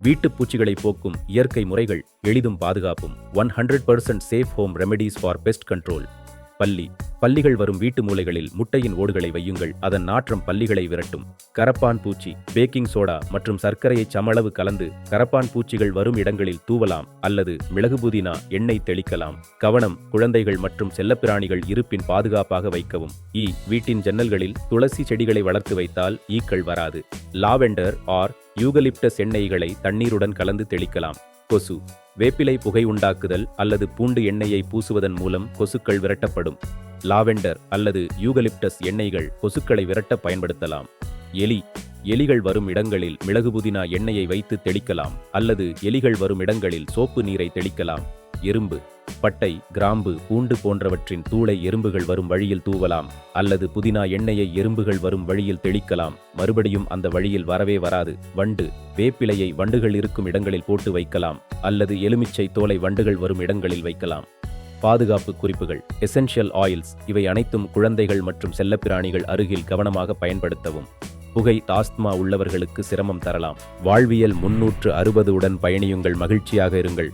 வீட்டுப் பூச்சிகளை போக்கும் இயற்கை முறைகள் எளிதும் பாதுகாப்பும் one hundred percent safe home remedies for best control பள்ளி. பள்ளிகள் வரும் வீட்டு மூலைகளில் முட்டையின் ஓடுகளை வையுங்கள். அதன் நாற்றம் பள்ளிகளை விரட்டும். கரப்பான் பூச்சி பேக்கிங் சோடா மற்றும் சர்க்கரையை சமளவு கலந்து கரப்பான் பூச்சிகள் வரும் இடங்களில் தூவலாம் அல்லது மிளகு புதினா எண்ணெய் தெளிக்கலாம். கவனம் குழந்தைகள் மற்றும் செல்லப்பிராணிகள் இருப்பின் பாதுகாப்பாக வைக்கவும். ஈ வீட்டின் ஜன்னல்களில் துளசி செடிகளை வளர்த்து வைத்தால் ஈக்கள் வராது. லாவெண்டர் ஆர் யூகலிப்டஸ் எண்ணெய்களை தண்ணீருடன் கலந்து தெளிக்கலாம். கொசு வேப்பிலை புகை உண்டாக்குதல் அல்லது பூண்டு எண்ணெயை பூசுவதன் மூலம் கொசுக்கள் விரட்டப்படும். லாவெண்டர் அல்லது யூகலிப்டஸ் எண்ணெய்கள் கொசுக்களை விரட்ட பயன்படுத்தலாம். எலி எலிகள் வரும் இடங்களில் மிளகு புதினா எண்ணெயை வைத்து தெளிக்கலாம் அல்லது எலிகள் வரும் இடங்களில் சோப்பு நீரை தெளிக்கலாம். எறும்பு பட்டை கிராம்பு பூண்டு போன்றவற்றின் தூளை எறும்புகள் வரும் வழியில் தூவலாம் அல்லது புதினா எண்ணெயை எறும்புகள் வரும் வழியில் தெளிக்கலாம். மறுபடியும் அந்த வழியில் வரவே வராது. வண்டு வேப்பிலையை வண்டுகள் இருக்கும் இடங்களில் போட்டு வைக்கலாம் அல்லது எலுமிச்சை தோலை வண்டுகள் வரும் இடங்களில் வைக்கலாம். பாதுகாப்பு குறிப்புகள். Essential oils. இவை அனைத்தும் குழந்தைகள் மற்றும் செல்லப்பிராணிகள் அருகில் கவனமாக பயன்படுத்தவும். புகை தாஸ்துமா உள்ளவர்களுக்கு சிரமம் தரலாம். வாழ்வியல் முன்னூற்று அறுபது உடன் பயணியுங்கள். மகிழ்ச்சியாக இருங்கள்.